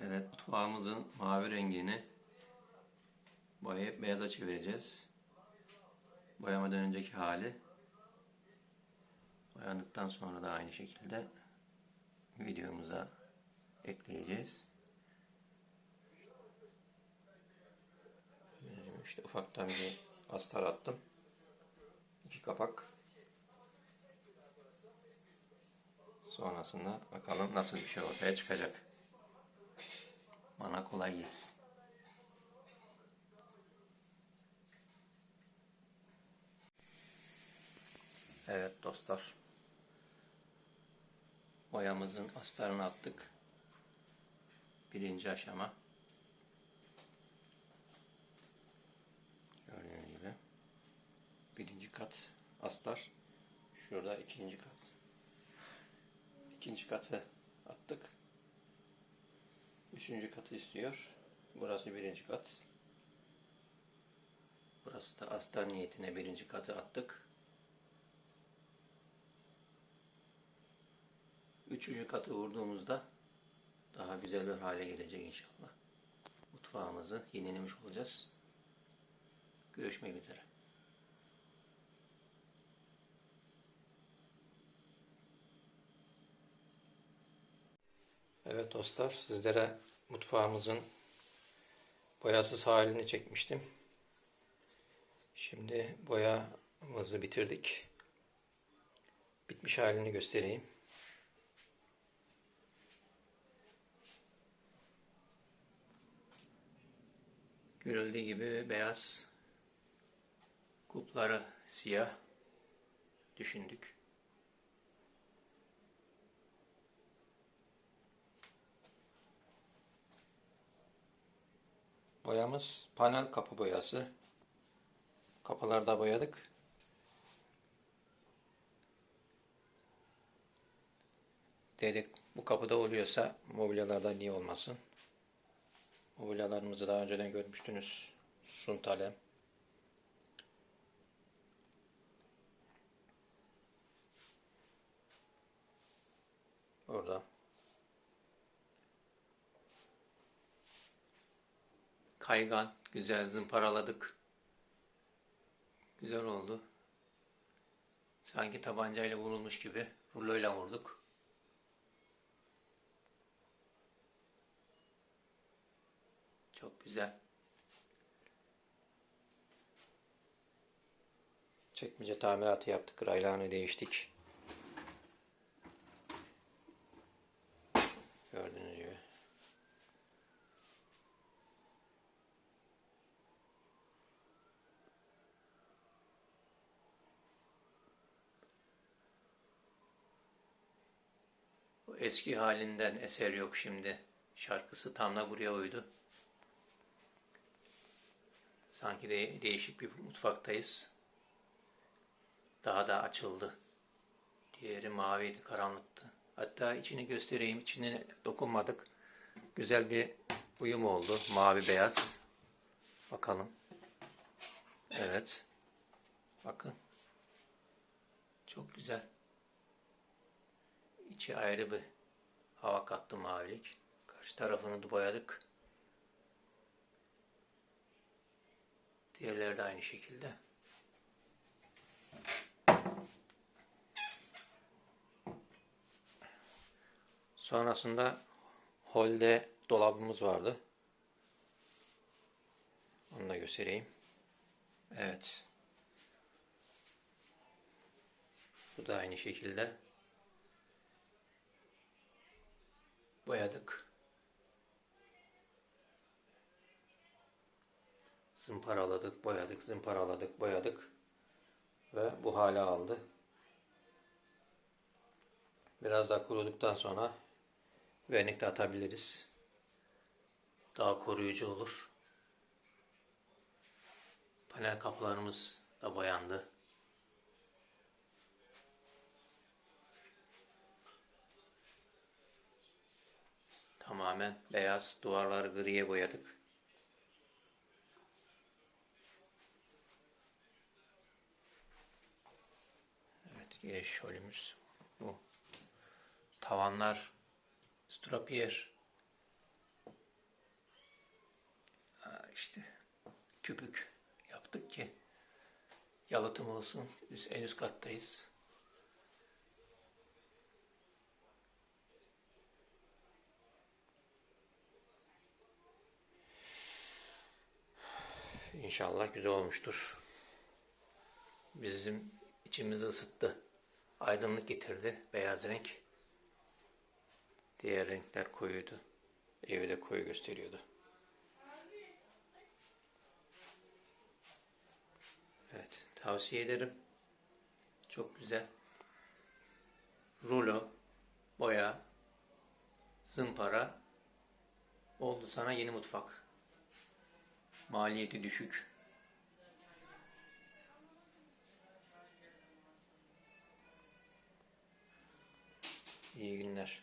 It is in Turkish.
Evet, mutfağımızın mavi rengini boyayıp beyaza çevireceğiz. Boyamadan önceki hali. Boyandıktan sonra da aynı şekilde videomuza ekleyeceğiz. İşte ufaktan bir astar attım. İki kapak. Sonrasında bakalım nasıl bir şey ortaya çıkacak. Bana kolay gelsin. Evet dostlar. Boyamızın astarını attık. Birinci aşama. Gördüğünüz gibi. Birinci kat astar. Şurada ikinci kat. İkinci katı attık. Üçüncü katı istiyor. Burası birinci kat. Burası da astar niyetine birinci katı attık. Üçüncü katı vurduğumuzda daha güzel bir hale gelecek inşallah. Mutfağımızı yenilemiş olacağız. Görüşmek üzere. Evet dostlar sizlere mutfağımızın boyasız halini çekmiştim. Şimdi boyamızı bitirdik. Bitmiş halini göstereyim. Görüldüğü gibi beyaz kupları siyah düşündük. Boyamız panel kapı boyası. Kapılarda boyadık. Dedik bu kapıda oluyorsa mobilyalarda niye olmasın? Mobilyalarımızı daha önceden görmüştünüz. Suntalem. Burada. Kaygan, güzel zımparaladık. Güzel oldu. Sanki tabancayla vurulmuş gibi ruloyla vurduk. Çok güzel. Çekmece tamiratı yaptık. Raylarını değiştik. Gördüğünüz gibi. Eski halinden eser yok şimdi. Şarkısı tam da buraya uydu. Sanki de değişik bir mutfaktayız. Daha da açıldı. Diğeri maviydi, karanlıktı. Hatta içini göstereyim. İçine dokunmadık. Güzel bir uyum oldu. Mavi beyaz. Bakalım. Evet. Bakın. Çok güzel. İçi ayrı bir hava kattı mavilik. Karşı tarafını da boyadık. Diğerleri de aynı şekilde. Sonrasında holde dolabımız vardı. Onu da göstereyim. Evet. Bu da aynı şekilde. Boyadık. Zımparaladık, boyadık, zımparaladık, boyadık. Ve bu hale aldı. Biraz daha kuruduktan sonra vernik de atabiliriz. Daha koruyucu olur. Panel kapılarımız da boyandı. Tamamen beyaz duvarları griye boyadık. Evet giriş holümüz bu. Tavanlar strapiyer. işte küpük yaptık ki yalıtım olsun. Biz en üst kattayız. İnşallah güzel olmuştur. Bizim içimizi ısıttı. Aydınlık getirdi. Beyaz renk. Diğer renkler koyuydu. Evi de koyu gösteriyordu. Evet, tavsiye ederim. Çok güzel. Rulo, boya, zımpara. Oldu sana yeni mutfak. Maliyeti düşük. İyi günler.